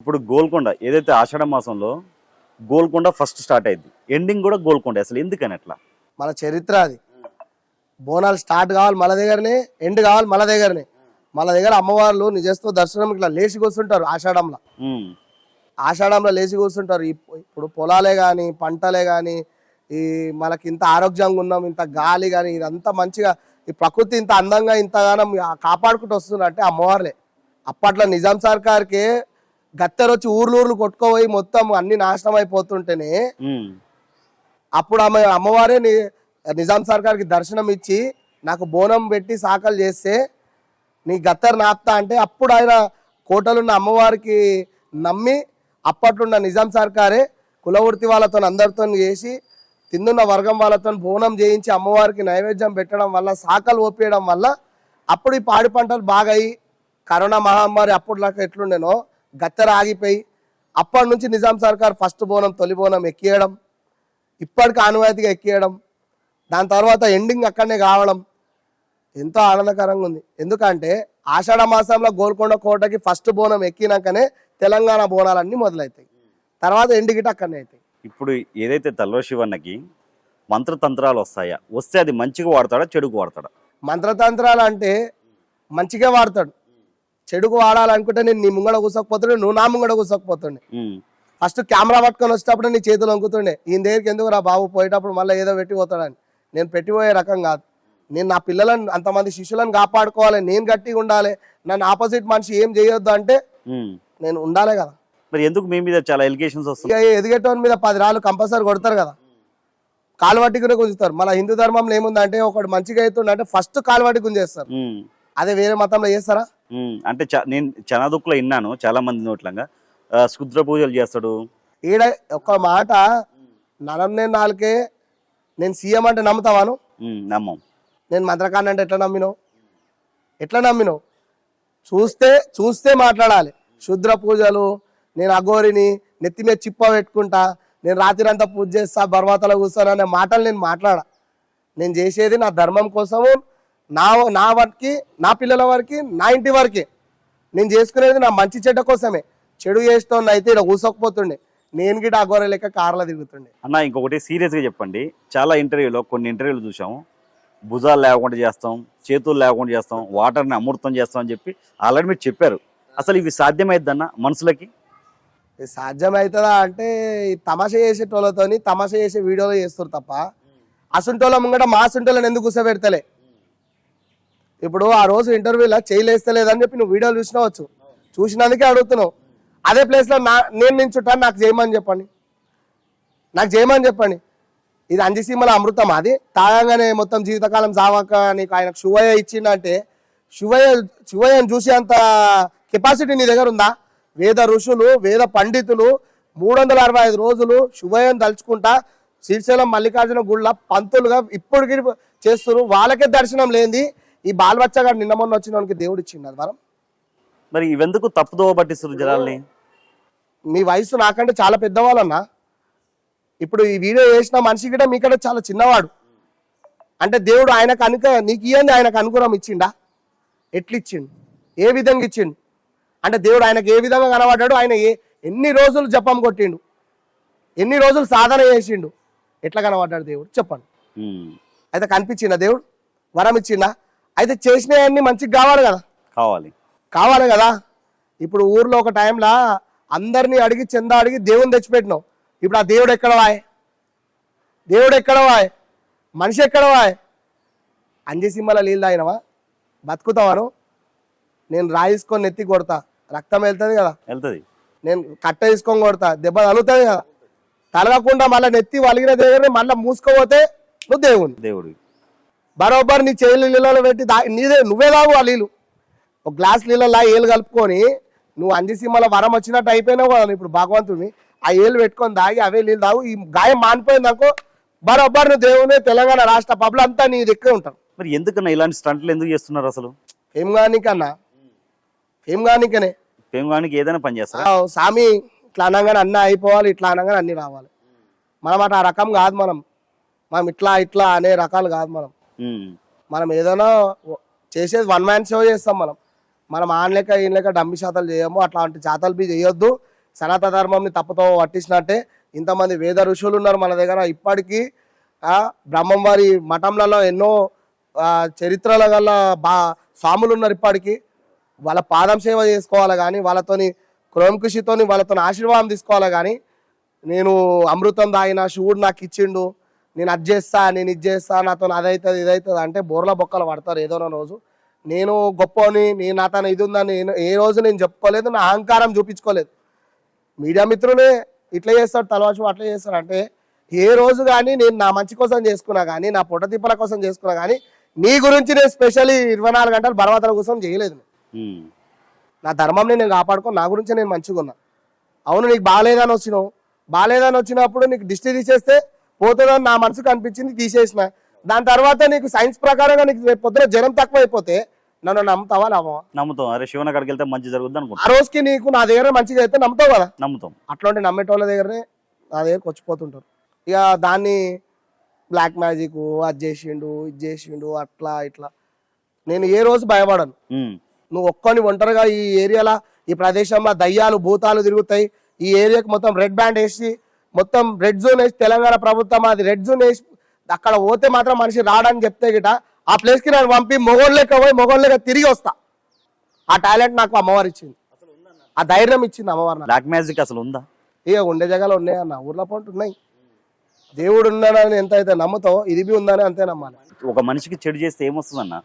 ఇప్పుడు గోల్కొండ ఏదైతే ఆషాఢ మాసంలో గోల్కొండ ఫస్ట్ స్టార్ట్ అయింది. ఎండింగ్ కూడా గోల్కొండ అసలు. ఎందుకని అట్లా? మన చరిత్ర అది. బోనాలు స్టార్ట్ కావాలి మన దగ్గరనే ఎండ్ కావాలి మన దగ్గరనే. మన దగ్గర అమ్మవార్లు నిజస్తో దర్శనం ఇట్లా లేచి కూర్చుంటారు ఆషాఢంలో. ఆషాఢంలో లేచి కూర్చుంటారు. ఇప్- ఇప్పుడు పొలాలే కానీ పంటలే కానీ ఈ మనకి ఇంత ఆరోగ్యంగా ఉన్నాం ఇంత గాలి కానీ ఇదంతా మంచిగా ఈ ప్రకృతి ఇంత అందంగా ఇంతగానం కాపాడుకుంటూ వస్తుందంటే అమ్మవార్లే. అప్పట్లో నిజాం సర్కార్కి గత్తెరొచ్చి ఊర్లు ఊర్లు కొట్టుకోపోయి మొత్తం అన్ని నాశనం అయిపోతుంటేనే అప్పుడు ఆమె అమ్మవారే ని- నిజాం సర్కార్కి దర్శనం ఇచ్చి నాకు బోనం పెట్టి సాకలు చేస్తే నీ గత్తర్ నాప్తా అంటే అప్పుడు ఆయన కోటలున్న అమ్మవారికి నమ్మి అప్పట్లున్న నిజాం సర్కారే కులవృత్తి వాళ్ళతో అందరితో చేసి తిన్నున్న వర్గం వాళ్ళతో బోనం చేయించి అమ్మవారికి నైవేద్యం పెట్టడం వల్ల సాకలు ఓపేయడం వల్ల అప్పుడు ఈ పాడి పంటలు బాగా అయ్యి కరోనా మహమ్మారి అప్పటిలాగా ఎట్లుండేనో గత్తెర ఆగిపోయి అప్పటి నుంచి నిజాం సర్కార్ ఫస్ట్ బోనం తొలి బోనం ఎక్కియడం ఇప్పటికి ఆనవాయితీగా ఎక్కియడం దాని తర్వాత ఎండింగ్ అక్కడనే కావడం ఎంతో ఆనందకరంగా ఉంది. ఎందుకంటే ఆషాఢ మాసంలో గోల్కొండ కోటకి ఫస్ట్ బోనం ఎక్కినాకనే తెలంగాణ బోనాలన్నీ మొదలవుతాయి తర్వాత ఎండిగిట అక్కడనే అవుతాయి ఇప్పుడు ఏదైతే తల్లో శివన్నకి మంత్రతంత్రాలు వస్తాయా? వస్తే అది మంచిగా వాడతాడా చెడుకు వాడతాడా? మంత్రతంత్రాలు అంటే మంచిగా వాడతాడు. చెడుకు వాడాలనుకుంటే నేను నీ ముంగడ కూసకపోతుండే నువ్వు నా ముంగడ కూసకపోతుండే. ఫస్ట్ కెమెరా పట్టుకొని వచ్చేటప్పుడు నీ చేతులు వంకుతుండే. ఈయన దగ్గరికి ఎందుకు రా బాబు? పోయేటప్పుడు మళ్ళీ ఏదో పెట్టి పోతాడని నేను పెట్టిపోయే రకం కాదు. నేను నా పిల్లలను అంతమంది శిష్యులను కాపాడుకోవాలి. నేను గట్టిగా ఉండాలి. నన్ను ఆపోజిట్ మనిషి ఏం చేయొద్దు అంటే. నేను ఉండాలి కదా. మరి ఎందుకు మీ మీద చాలా ఎలిగేషన్స్ వస్తున్నాయి? ఇక ఎదిగేటోని మీద పది రాళ్ళు కంపల్సరీ కొడతారు కదా. కాలువట్టుకునే గుంజుతారు. మన హిందూ ధర్మంలో ఏముందంటే ఒకడు మంచిగా అవుతుండే అంటే ఫస్ట్ కాలువట్టి గుంజేస్తారు అదే వేరే మతంలో చేస్తారా. అంటే నేను చనాదుక్కులో విన్నాను చాలా మంది నోట్లంగా. శుద్ర పూజలు చేస్తాడు. ఈడ ఒక మాట నరం నాలుకే నేను సీఎం అంటే నమ్ముతావాను నమ్మం. నేను మంత్రకాన్ని అంటే ఎట్లా నమ్మినావు? ఎట్లా నమ్మినావు? చూస్తే చూస్తే మాట్లాడాలి. శుద్ర పూజలు నేను అఘోరిని నెత్తి మీద చిప్ప పెట్టుకుంటా నేను రాత్రి అంతా పూజ చేస్తా బర్వాతలో కూర్చోను అనే మాటలు నేను మాట్లాడా. నేను చేసేది నా ధర్మం కోసము నా నా వరకు నా పిల్లల వరకు నా ఇంటి వరకే నేను చేసుకునేది నా మంచి చెడ్డ కోసమే. చెడు చేస్తోంది అయితే ఇక్కడ కూసకపోతుండే నేను గిట అఘోర లెక్క కార్లో తిరుగుతుండే. అన్న ఇంకొకటి సీరియస్గా చెప్పండి. చాలా ఇంటర్వ్యూలో కొన్ని ఇంటర్వ్యూలు చూసాము భుజాలు లేకుండా చేస్తాం చేతులు లేకుండా చేస్తాం వాటర్ని అమృతం చేస్తాం అని చెప్పి ఆల్రెడీ మీరు చెప్పారు. అసలు ఇవి సాధ్యమైద్దన్న మనుషులకి సాధ్యమవుతుందా అంటే ఈ తమాషా చేసేటోళ్ళతోని తమాషా చేసే వీడియోలు చేస్తారు తప్ప. అసుంటోళ్ళ ముంగట మా అసుంటోళ్ళని ఎందుకు కూర్చోబెడతలే ఇప్పుడు ఆ రోజు ఇంటర్వ్యూలో చేయలేస్తలేదని చెప్పి నువ్వు వీడియోలు చూసినవచ్చు. చూసినందుకే అడుగుతున్నావు. అదే ప్లేస్లో నా నేను నించుంటాను నాకు చేయమని చెప్పండి. నాకు చేయమని చెప్పండి. ఇది అంజసీమల అమృతం అది? తాగంగానే మొత్తం జీవితకాలం సావాక నీకు ఆయన శివయ్య ఇచ్చిందంటే శివయ్య శివయ్యను చూసే అంత కెపాసిటీ నీ దగ్గర ఉందా? వేద ఋషులు వేద పండితులు మూడు వందల అరవై ఐదు రోజులు శివయ్యను తలుచుకుంటా శ్రీశైలం మల్లికార్జున గుళ్ళ పంతులుగా ఇప్పటికి చేస్తున్నారు. వాళ్ళకే దర్శనం లేనిది ఈ బాలబచ్చగా నిన్న మొన్న వచ్చిన వానికి దేవుడు ఇచ్చిండు అది వరం. మరి ఇవెందుకు తప్పుదోవ పట్టిస్తారు జనాల్ని? మీ వయసు నాకంటే చాలా పెద్దవాళ్ళన్నా. ఇప్పుడు ఈ వీడియో చేసిన మనిషి కూడా మీకంటే చాలా చిన్నవాడు. అంటే దేవుడు ఆయనకు అనుక నీకు ఇయ్యంది ఆయనకు అనుకూలం ఇచ్చిండా? ఎట్లు ఇచ్చిండు ఏ విధంగా ఇచ్చిండు? అంటే దేవుడు ఆయనకు ఏ విధంగా కనబడ్డాడు? ఆయన ఏ ఎన్ని రోజులు జపం కొట్టిండు? ఎన్ని రోజులు సాధన చేసిండు? ఎట్లా కనబడ్డాడు దేవుడు? చెప్పండి. అయితే కనిపించిందా దేవుడు? వరం ఇచ్చిండా అయితే చేసినవన్నీ మంచిగా కావాలి కదా? కావాలి. కావాలి కదా? ఇప్పుడు ఊర్లో ఒక టైంలో అందరినీ అడిగి చందా అడిగి దేవుని తెచ్చిపెట్టినావు. ఇప్పుడు ఆ దేవుడు ఎక్కడ వాయ్? దేవుడు ఎక్కడ వాయ్? మనిషి ఎక్కడ వాయ్? అంజసింహల నీళ్ళు తాగినవా? బతుకుతావాను నేను రాయిసుకొని నెత్తి కొడతా. రక్తం వెళ్తుంది కదా? వెళ్తుంది. నేను కట్ట తీసుకొని కొడతా. దెబ్బ తగులుతుంది కదా? తలగకుండా మళ్ళీ నెత్తి వలిగిన దగ్గర మళ్ళీ మూసుకోపోతే నువ్వు దేవుని. దేవుడు బరోబర్ నీ చేతులు నీళ్ళలో పెట్టి దా నీదే నువ్వే తాగు ఆ నీళ్ళు. ఒక గ్లాస్ నీళ్ళలో ఏలు కలుపుకొని నువ్వు అందిసీమల వరం వచ్చినట్టు అయిపోయినావు కదా ఇప్పుడు భగవంతుని. ఆ ఏలు పెట్టుకొని దాగి అవే నీళ్ళు తాగు. ఈ గాయం మానిపోయింది అనుకో బరోబర్ నువ్వు దేవుని తెలంగాణ రాష్ట్ర పబ్లు అంతా నీ దగ్గర ఉంటారు. మరి ఎందుకన్నా ఇలాంటి స్టంట్లు ఎందుకు చేస్తున్నారు అసలు? ఫేమ్ గానికన్నా ఫేమ్ గానికనే పెంగానికి ఏదైనా పని చేస్తారా? ఆ, సామి ఇట్లా అనగానే అన్నీ అయిపోవాలి ఇట్లా అనగానే అన్నీ రావాలి. మనం అటు ఆ రకం కాదు మనం. మనం ఇట్లా ఇట్లా అనే రకాలు కాదు మనం. మనం ఏదైనా చేసేది వన్ మ్యాన్ షో చేస్తాం మనం. మనం ఆన్ లెక్క ఈయన లెక్క డమ్మి శాతాలు చేయము అట్లాంటి జాతలు బి చేయొద్దు. సనాతన ధర్మంని తప్పుతో పట్టించినట్టే ఇంతమంది వేద ఋషులు ఉన్నారు మన దగ్గర. ఇప్పటికీ బ్రహ్మం వారి మఠంలలో ఎన్నో చరిత్రల గల బా స్వాములు ఉన్నారు ఇప్పటికీ. వాళ్ళ పాదం సేవ చేసుకోవాలి కానీ వాళ్ళతోని క్రోమకృషితోని వాళ్ళతో ఆశీర్వాదం తీసుకోవాలి కానీ నేను అమృతం తాగిన శివుడు నాకు ఇచ్చిండు నేను అది చేస్తా నేను ఇది చేస్తా నాతో అదైతుంది ఇదైతుంది అంటే బోర్ల బొక్కలు పడతారు ఏదో ఒక రోజు. నేను గొప్పని నేను నా తన ఇది ఉందని నేను ఏ రోజు నేను చెప్పుకోలేదు నా అహంకారం చూపించుకోలేదు. మీడియా మిత్రులే ఇట్లా చేస్తాడు తలవాచు అట్లా చేస్తాడు అంటే ఏ రోజు కానీ నేను నా మంచి కోసం చేసుకున్నా కానీ నా పొట్ట తిప్పల కోసం చేసుకున్నా కానీ నీ గురించి నేను స్పెషల్లీ ఇరవై నాలుగు గంటలు బలవతల కోసం చేయలేదు నా ధర్మంని నేను కాపాడుకో నా గురించి నేను మంచిగా ఉన్నా అవును నీకు బాగాలేదని వచ్చినావు. బాగాలేదని వచ్చినప్పుడు నీకు దిష్టి తీసేస్తే పోతుందని నా మనసుకు అనిపించింది తీసేసిన. దాని తర్వాత నీకు సైన్స్ ప్రకారంగా నీకు రేపు పొద్దున జ్వరం తక్కువ అయిపోతే నన్ను నమ్ముతావా నమ్మవా? నమ్ముతాం. అరే శివన్ అక్కడికి వెళ్తే మంచి జరుగుద్ది ఆ అనుకుంటాం రోజుకి నీకు నా దగ్గర మంచిగా అయితే నమ్ముతావు కదా? నమ్ముతాం. అట్లాంటి నమ్మేటోళ్ళ దగ్గరనే నా దగ్గరకు వచ్చిపోతుంటారు ఇక దాన్ని బ్లాక్ మ్యాజిక్ అది చేసిండు ఇది చేసిండు అట్లా ఇట్లా. నేను ఏ రోజు భయపడను. ఉమ్, నువ్వు ఒక్కని ఒంటరిగా ఈ ఏరియాలో ఈ ప్రదేశంలో దయ్యాలు భూతాలు తిరుగుతాయి. ఈ ఏరియాకి మొత్తం రెడ్ బ్యాండ్ వేసి మొత్తం రెడ్ జోన్ వేసి తెలంగాణ ప్రభుత్వం అది రెడ్ జోన్ వేసి అక్కడ పోతే మాత్రం మనిషి రాడని చెప్తే గిట ఆ ప్లేస్కి నన్ను పంపి మొగోళ్ళకి పోయి మొగోళ్ళకి తిరిగి వస్తా. ఆ టాలెంట్ నాకు అమ్మవారు ఇచ్చింది. ఆ ధైర్యం ఇచ్చింది అమ్మవారు. బ్లాక్ మ్యాజిక్ అసలు ఉందా? ఇక ఉండే జగాలు ఉన్నాయి అన్న ఊర్లో పంట ఉన్నాయి. దేవుడు ఉన్నాడని ఎంత అయితే నమ్ముతావో ఇది బి ఉందని అంతే నమ్మాలి. ఒక మనిషికి చెడు చేస్తే ఏమొస్తుందన్న?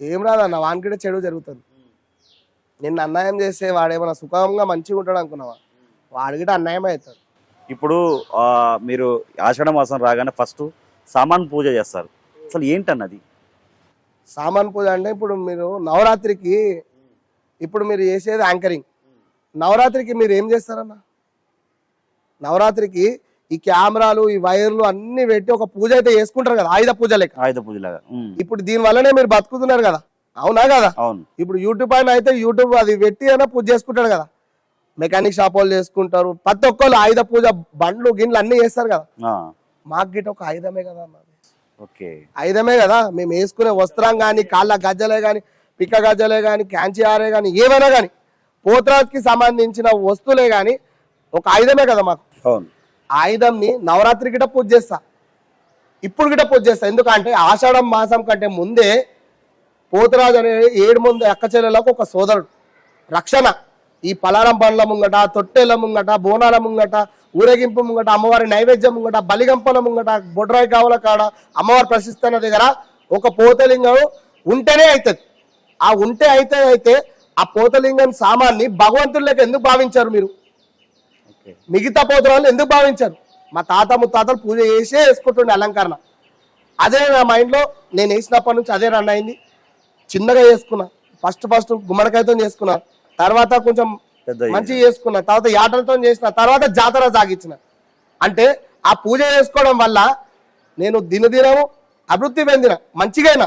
ఏం రాదన్న వానికిడే చెడు జరుగుతుంది. నిన్ను అన్యాయం చేస్తే వాడేమన్నా సుఖంగా మంచిగా ఉంటాడు అనుకున్నావా? వాడికిట అన్యాయం అవుతుంది ఇప్పుడు మీరు ఆషాఢ మాసం రాగానే ఫస్ట్ సామాన్ పూజ చేస్తారు. అసలు ఏంటన్నది? సామాన్ పూజ అంటే ఇప్పుడు మీరు నవరాత్రికి ఇప్పుడు మీరు చేసేది యాంకరింగ్. నవరాత్రికి మీరు ఏం చేస్తారన్న? నవరాత్రికి ఈ కెమెరాలు ఈ వైర్లు అన్ని పెట్టి ఒక పూజ అయితే చేసుకుంటారు కదా ఆయుధ పూజ లెక్క. ఆయుధ ఉమ్, ఇప్పుడు దీని వల్లనే మీరు బతుకుతున్నారు కదా. అవునా కదా? అవును. ఇప్పుడు యూట్యూబ్ పైన అయితే యూట్యూబ్ అది పెట్టి అయినా పూజ చేసుకుంటాడు కదా. మెకానిక్ షాప్ వాళ్ళు చేసుకుంటారు. ప్రతి ఒక్కళ్ళు ఆయుధ పూజ బండ్లు గిన్నెలు అన్ని చేస్తారు కదా. మాకు గిట్ట ఒక ఆయుధమే కదా ఓకే. ఆయుధమే కదా. మేము వేసుకునే వస్త్రం కానీ కాళ్ళ గజ్జలే కానీ పిక్క గజ్జలే కానీ క్యాంచి ఆరే కానీ ఏమైనా కానీ పోతరాజ్కి సంబంధించిన వస్తువులే కానీ ఒక ఆయుధమే కదా మాకు. ఆయుధంని నవరాత్రి గిట పూజ చేస్తా. ఇప్పుడు గిట పూజ చేస్తా. ఎందుకంటే ఆషాఢం మాసం కంటే ముందే పోతురాజు అనే ఏడు మంది అక్క చెల్లెలకు ఒక సోదరుడు. రక్షణ. ఈ పలారం పండ్ల ముంగట తొట్టెల ముంగట బోనాల ముంగట ఊరేగింపు ముంగట అమ్మవారి నైవేద్యం ముంగట బలిగంపల ముంగట బొడ్రాయి కావుల కాడ అమ్మవారి ప్రశిస్తున్న దగ్గర ఒక పోతలింగం ఉంటేనే అవుతుంది ఆ ఉంటే అయితే అయితే ఆ పోతలింగం సామాన్ని భగవంతుడిలోకి ఎందుకు భావించారు మీరు? మిగతా పోతురాలు ఎందుకు భావించారు? మా తాత ముత్తాతలు పూజ చేసే వేసుకుంటుండే అలంకరణ. అదే నా మైండ్లో నేను వేసినప్పటి నుంచి అదే రన్ అయింది. చిన్నగా చేసుకున్నా. ఫస్ట్ ఫస్ట్ గుమ్మడికాయతో చేసుకున్నా. తర్వాత కొంచెం మంచిగా చేసుకున్నా. తర్వాత యాటలతో చేసిన తర్వాత జాతర సాగించిన. అంటే ఆ పూజ చేసుకోవడం వల్ల నేను దినదినము అభివృద్ధి చెందిన మంచిగైనా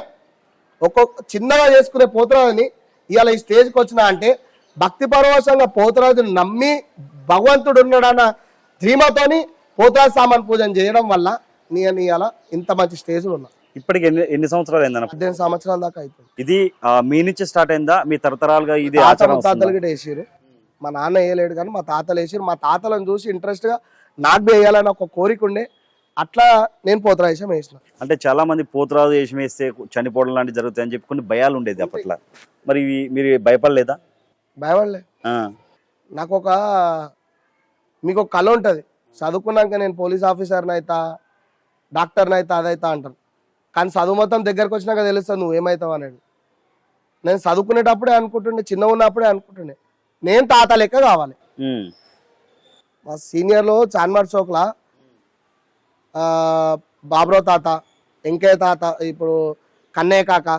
ఒక్కొక్క చిన్నగా చేసుకునే పోతురాజుని ఇవాళ ఈ స్టేజ్కి వచ్చిన అంటే భక్తి పరవశంగా పోతురాజుని నమ్మి భగవంతుడు ఉన్నాడన్న ధీమతోని పోతురాజు సామాన్ పూజన చేయడం వల్ల నేను ఇవాళ ఇంత మంచి స్టేజ్లో ఉన్నా. ఇప్పటికి ఎన్ని ఎన్ని సంవత్సరాలు అయిందన్న? పద్దెనిమిది సంవత్సరాల దాకా అయిపోయింది. ఇది ఆ, మీ నుంచి స్టార్ట్ అయిందా? మీ తరతరాలుగా ఇది తాత ఆచారం ముత్తాతలు వస్తుందా? కూడా వేసారు మా నాన్న వేయలేడు కానీ మా తాతలు వేసారు మా తాతలను చూసి ఇంట్రెస్ట్గా నాకు బి వేయాలని ఒక కోరిక ఉండే. అట్లా నేను పోతరాయసం వేసిన. అంటే చాలా మంది పోతురాజు వేషం వేస్తే చనిపోవడం లాంటివి జరుగుతాయి అని చెప్పి కొన్ని భయాలు ఉండేది అప్పట్లో. మరి ఇవి మీరు భయపడలేదా? భయపడలే. ఆ, నాకు ఒక మీకు ఒక కళ ఉంటుంది. చదువుకున్నాక నేను పోలీస్ ఆఫీసర్ని అవుతా డాక్టర్ని అవుతా అదైతా అంటాను కానీ చదువు మొత్తం దగ్గరకు వచ్చినాక తెలుస్తుంది నువ్వు ఏమవుతావు అనేది. నేను చదువుకునేటప్పుడే అనుకుంటుండే చిన్న ఉన్నప్పుడే అనుకుంటుండే. నేను తాత లెక్క కావాలి. మా సీనియర్లో చాన్మార్ చౌక్లా బాబ్రో తాత వెంకయ్య తాత ఇప్పుడు కన్నయ్య కాక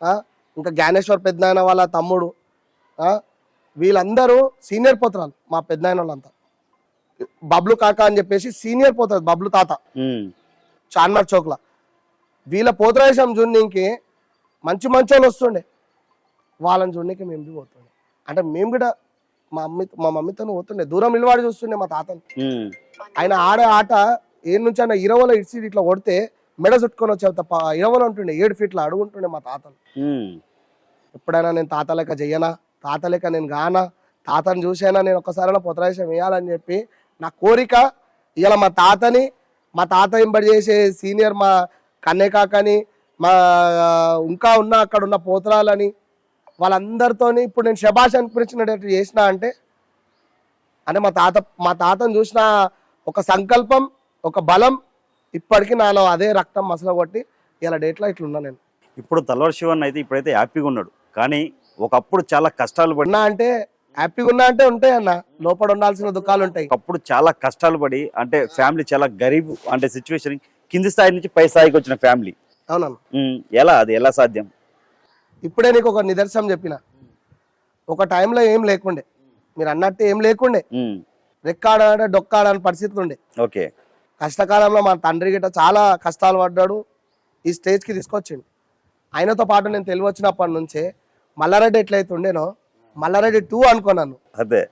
ఆ, ఇంకా జ్ఞానేశ్వర్ పెద్దనాయన వాళ్ళ తమ్ముడు వీళ్ళందరూ సీనియర్ పోతురాలు మా పెద్దనాయన వాళ్ళంతా. బబ్లు కాక అని చెప్పేసి సీనియర్ పోతారు బబ్లు తాత. చాన్మార్ చౌక్లా. వీళ్ళ పోతరాశం జున్నికి మంచి మంచి వాళ్ళు వస్తుండే. వాళ్ళని చూడడానికి మేము బి పోతుండే. అంటే మేము కూడా మా మమ్మీ మా మమ్మీతో పోతుండే. దూరం నిలబడి చూస్తుండే మా తాతని. ఆయన ఆడే ఆట ఏ నుంచి ఆయన ఇరవలో ఇడిసి ఇట్లా కొడితే మెడ చుట్టుకొని వచ్చే తప్ప ఇరవలో ఉంటుండే ఏడు ఫీట్ల అడుగుంటుండే మా తాతలు. ఉమ్, ఎప్పుడైనా నేను తాత లెక్క చెయ్యనా తాత లెక్క నేను గానా తాతను చూసైనా నేను ఒక్కసారైనా పొతరాశం వేయాలని చెప్పి నా కోరిక ఇలా మా తాతని మా తాత ఎంబడి చేసే సీనియర్ మా కన్నె కాకని మా ఇంకా ఉన్న అక్కడ ఉన్న పోతరాలని వాళ్ళందరితోని ఇప్పుడు నేను శబాష్ అనిపించినట్టు చేసిన అంటే అంటే మా తాత మా తాతను చూసిన ఒక సంకల్పం ఒక బలం ఇప్పటికీ నాలో అదే రక్తం మసల కొట్టి ఇలా డేట్లో ఇట్లున్నా నేను. ఇప్పుడు తలవారు శివన్ అయితే ఇప్పుడైతే హ్యాపీగా ఉన్నాడు. కానీ ఒకప్పుడు చాలా కష్టాలు పడి ఉన్నా అంటే హ్యాపీగా ఉన్నా అంటే ఉంటాయి అన్న. లోపల ఉండాల్సిన దుఃఖాలు ఉంటాయి. ఒకప్పుడు చాలా కష్టాలు పడి అంటే ఫ్యామిలీ చాలా గరీబ్ అంటే సిచ్యువేషన్ కింది స్థాయి నుంచి పై స్థాయికి వచ్చిన ఫ్యామిలీ. అవునన్న ఎలా అది? ఎలా సాధ్యం? ఇప్పుడే నీకు ఒక నిదర్శనం చెప్పిన. ఒక టైంలో ఏం లేకుండే. మీరు అన్నట్టు ఏం లేకుండే. రెక్కాడ డొక్కాడ అని పరిస్థితులు ఉండే. ఓకే. కష్టకాలంలో మా తండ్రి గిట్ట చాలా కష్టాలు పడ్డాడు. ఈ స్టేజ్కి తీసుకొచ్చిండు. ఆయనతో పాటు నేను తెలివి వచ్చినప్పటి నుంచే మల్లారెడ్డి ఎట్లయితే ఉండేనో మల్లారెడ్డి టూ అనుకున్నాను అదే.